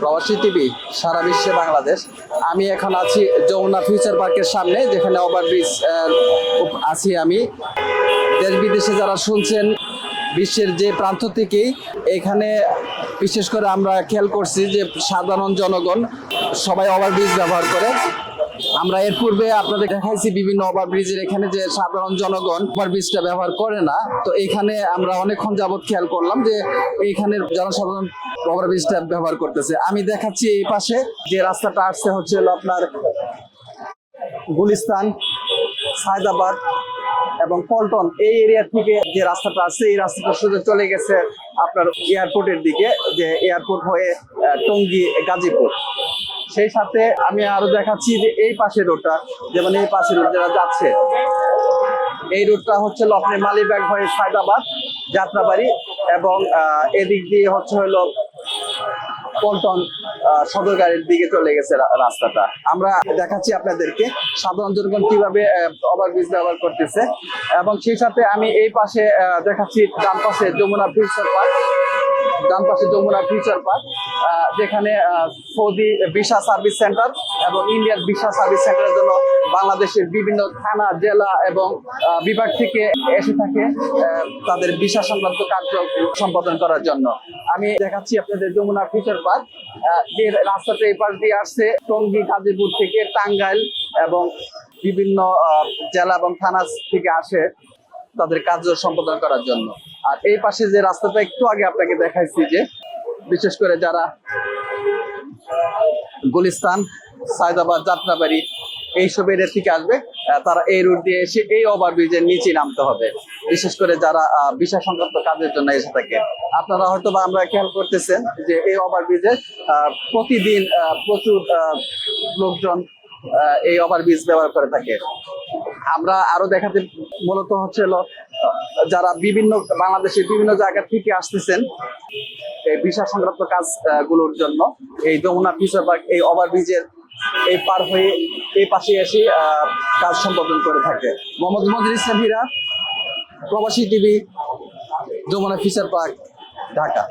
প্রবাসী টিভি, সারা বিশ্বে বাংলাদেশ। আমি এখন আছি যমুনা ফিউচার পার্কের সামনে, যেখানে ওভারব্রিজ আছি আমি। দেশ বিদেশে যারা শুনছেন, বিশ্বের যে প্রান্ত থেকেই, এখানে বিশেষ করে আমরা খেয়াল করছি যে সাধারণ জনগণ সবাই ওভারব্রিজ ব্যবহার করে। আমরা এর পূর্বে আপনাদের দেখাইছি বিভিন্ন ওভারব্রিজের এখানে যে সাধারণ জনগণ ওভারব্রিজটা ব্যবহার করে না। তো এখানে আমরা অনেকক্ষণ যাবত খেয়াল করলাম যে এইখানের জনসাধারণ ওভারব্রিজটা ব্যবহার করতেছে। আমি দেখাচ্ছি এই পাশে যে রাস্তাটা আসছে হচ্ছে আপনার গুলিস্তান, সায়দাবাদ এবং পল্টন। এই এরিয়া থেকে যে রাস্তাটা আসছে, এই রাস্তাটা সোজা চলে গেছে আপনার এয়ারপোর্টের দিকে, যে এয়ারপোর্ট হয়ে টঙ্গী, গাজীপুর। সেই সাথে আমি আরও দেখাচ্ছি যে এই পাশের রোডটা যেমন এই পাশের রোড যারা যাচ্ছে, এই রোডটা হচ্ছে আপনি মালিবাগ হয়ে সায়দাবাদ যাত্রাবাড়ি এবং এদিক দিয়ে হচ্ছে হলো পল্টন আহ, সদরগাড়ির দিকে চলে গেছে রাস্তাটা। আমরা দেখাচ্ছি আপনাদেরকে সাধারণ জনগণ কীভাবে ওভারব্রিজ ব্যবহার করতেছে। এবং সেই সাথে আমি এই পাশে দেখাচ্ছি ডান পাশে যমুনা ফিউচার পার্ক। ডান পাশে যমুনা ফিউচার পার্ক যেখানে সৌদি ভিসা সার্ভিস সেন্টার এবং ইন্ডিয়ান ভিসা সার্ভিস সেন্টারের জন্য বাংলাদেশের বিভিন্ন থানা জেলা এবং বিভাগ থেকে এসে থাকে তাদের ভিসা সংক্রান্ত কার্য সম্পাদন করার জন্য। আমি দেখাচ্ছি আপনাদের যমুনা ফিউচার পার্ক যে রাস্তাটা এই পাশ দিয়ে আসছে টঙ্গী, গাজীপুর থেকে টাঙ্গাইল এবং বিভিন্ন জেলা এবং থানা থেকে আসে তাদের কার্য সম্পাদন করার জন্য। আর এই পাশে যে রাস্তাটা একটু আগে আপনাকে দেখাইছি যে, বিশেষ করে যারা গুলিস্তান, সায়দাবাদ, যাত্রাবাড়ি এইসব এরিয়া থেকে আসবে তারা এই রুট দিয়ে এসে এই ওভারব্রিজের নিচে নামতে হবে। বিশেষ করে যারা ভিসা সংক্রান্ত কাজের জন্য এসে থাকে। আপনারা হয়তো বা আমরা খেয়াল করতেছেন যে এই ওভারব্রিজে প্রতিদিন প্রচুর লোকজন এই ওভারব্রিজ ব্যবহার করে থাকে। আমরা আরও দেখাতে, মূলত হচ্ছে যারা বিভিন্ন বাংলাদেশের বিভিন্ন জায়গা থেকে আসতেছেন, এই ভিসা সংক্রান্ত কাজগুলোর জন্য, এই যমুনা ফিউচার পার্ক, এই ওভারব্রিজের এই পার হয়ে এই পাশে এসে কাজ সম্পাদন করে থাকে। Mohammad মজরিস Islam Probashi TV, Jamuna future park, Dhaka.